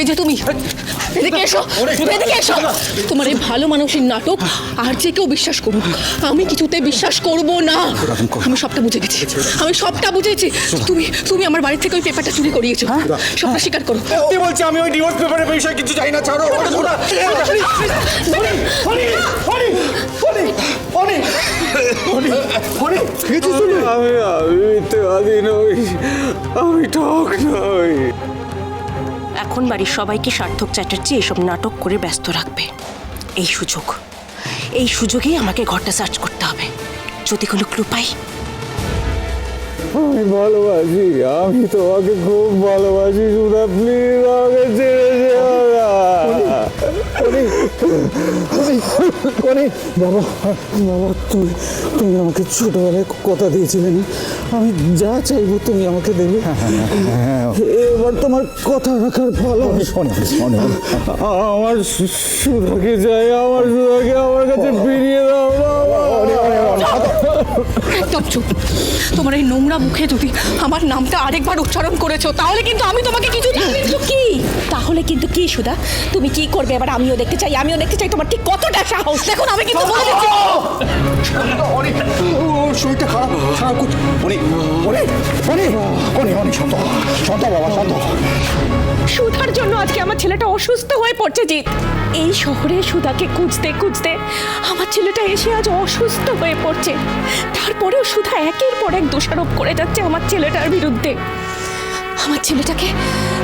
এই যে তুমি এদিকে এসো এদিকে এসো। তোমার এই ভালো মানুষের নাটক আর যে কেউ বিশ্বাস করুক আমি কিছুতে বিশ্বাস করব না। আমি সবটা বুঝে গেছি আমি সবটা বুঝেছি। তুমি তুমি আমার বাড়ি থেকে ওই পেপারটা চুরি করিয়েছো সবটা স্বীকার করো। সত্যি বলছি আমি ওই ডিভোর্স পেপারের বিষয়ে কিছু জানি না ছাড়ো আমি আমি মিথ্যেবাদী নই আমি ঠক নই। এখন বাড়ির সবাইকে সার্থক চ্যাটার্জি এসব নাটক করে ব্যস্ত রাখবে। এই সুযোগ। এই সুযোগেই আমাকে ঘরটা সার্চ করতে হবে। যদি কোনো ক্লু পাই। আমি ভালোবাসি। আমি তোমাকে খুব ভালোবাসি সুধা। প্লিজ আমাকে ছেড়ে যেও না। বাবা বাবা তুই তুমি আমাকে ছোটবেলায় কথা দিয়েছিলে না আমি যা চাইব তুমি আমাকে দেবে। এবার তোমার কথা রাখার ফল। আমার সু- সুধাকে চাই আমার সুধাকে আমার কাছে ফিরিয়ে দাও বাবা। একদম চুপ তোমার এই নোংরা মুখে যদি আমার নামটা আরেকবার উচ্চারণ করেছ তাহলে কিন্তু আমি তোমাকে কিছু সুধা তুমি কি করবে? এবার আমিও দেখতে চাই আমিও দেখতে চাই তোমার ঠিক কতটা সাহস। দেখুন আমি কিন্তু বলে দিচ্ছি। শরীরটা খারাপ খারাপ করছে। অনেক অনেক অনেক অনেক অনেক শান্ত হ, বাবা শান্ত সুধার জন্য আজকে আমার ছেলেটা অসুস্থ হয়ে পড়ছে জিৎ এই শহরে সুধাকে খুঁজতে খুঁজতে আমার ছেলেটা এসে আজ অসুস্থ হয়ে পড়ছে। তারপরেও সুধা একের পর এক দোষারোপ করে যাচ্ছে আমার ছেলেটার বিরুদ্ধে। আমার ছেলেটাকে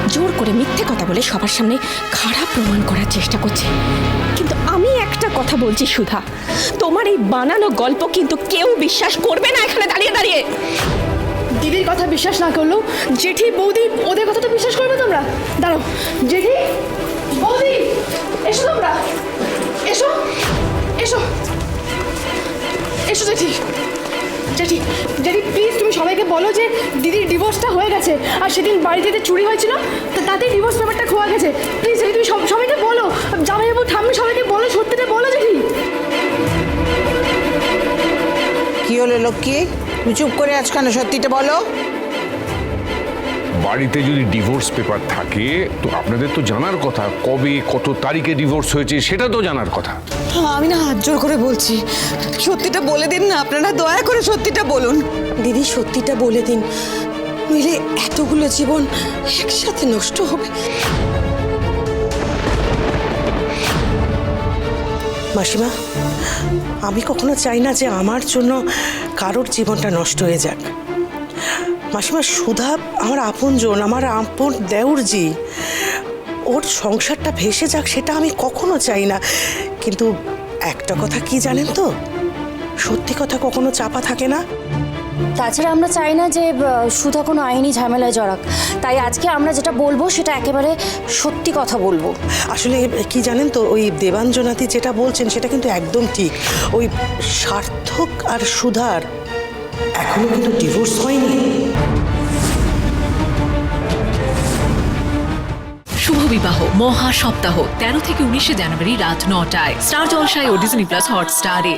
জোর করে মিথ্যে কথা বলে সবার সামনে খারাপ প্রমাণ করার চেষ্টা করছে। কিন্তু আমি একটা কথা বলছি, সুধা। তোমার এই বানানো গল্প কিন্তু কেউ বিশ্বাস করবে না এখানে দাঁড়িয়ে দাঁড়িয়ে। দিদির কথা বিশ্বাস না করলেও জেঠি, বৌদি, ওদের কথা তো বিশ্বাস করবে তোমরা? দাঁড়াও। জেঠি, বৌদি, এসো তোমরা। এসো এসো এসো জেঠি। জেঠি জেঠি প্লিজ তুমি সবাইকে বলো যে দিদির ডিভোর্সটা হয়ে গেছে আর সেদিন বাড়িতে চুরি হয়েছিল, তা- তাতেই ডিভোর্স পেপারটা খোয়া গেছে। প্লিজ জেঠি, তুমি সব- সবাইকে বলো জামাই জামাইবাবু, ঠাম্মি সবাইকে বলো, সত্যিটা বলো জেঠি। কি হলো লক্ষ্মী? তুমি চুপ করে আজ কেন? সত্যিটা বলো। বাড়িতে যদি ডিভোর্স পেপার থাকে তো আপনাদের তো জানার কথা কবে কত তারিখে ডিভোর্স হয়েছে সেটা তো জানার কথা। আমি না হাত জোর করে বলছি সত্যিটা বলে দিন না আপনারা দয়া করে সত্যিটা বলুন। দিদি সত্যিটা বলে দিন নইলে এতগুলো জীবন একসাথে নষ্ট হবে। মাসিমা আমি কখনো চাই না যে আমার জন্য কারোর জীবনটা নষ্ট হয়ে যাক। মাসিমা সুধা আমার আপনজন আমার আপন দেউরজি ওর সংসারটা ভেসে যাক সেটা আমি কখনো চাই না। কিন্তু একটা কথা কি জানেন তো? সত্যি কথা কখনো চাপা থাকে না। তাছাড়া আমরা চাই না যে সুধা কোনো আইনি ঝামেলায় জড়াক। তাই আজকে আমরা যেটা বলব সেটা একেবারে সত্যি কথা বলব। আসলে কি জানেন তো ওই দেবাঞ্জনাতি যেটা বলছেন সেটা কিন্তু একদম ঠিক। ওই সার্থক আর সুধার এখনও কিন্তু ডিভোর্স হয়নি। শুভ বিবাহ মহা সপ্তাহ, তেরো থেকে উনিশে জানুয়ারি রাত নটায়। স্টার জলসায় ও ডিজনি প্লাস হটস্টারে।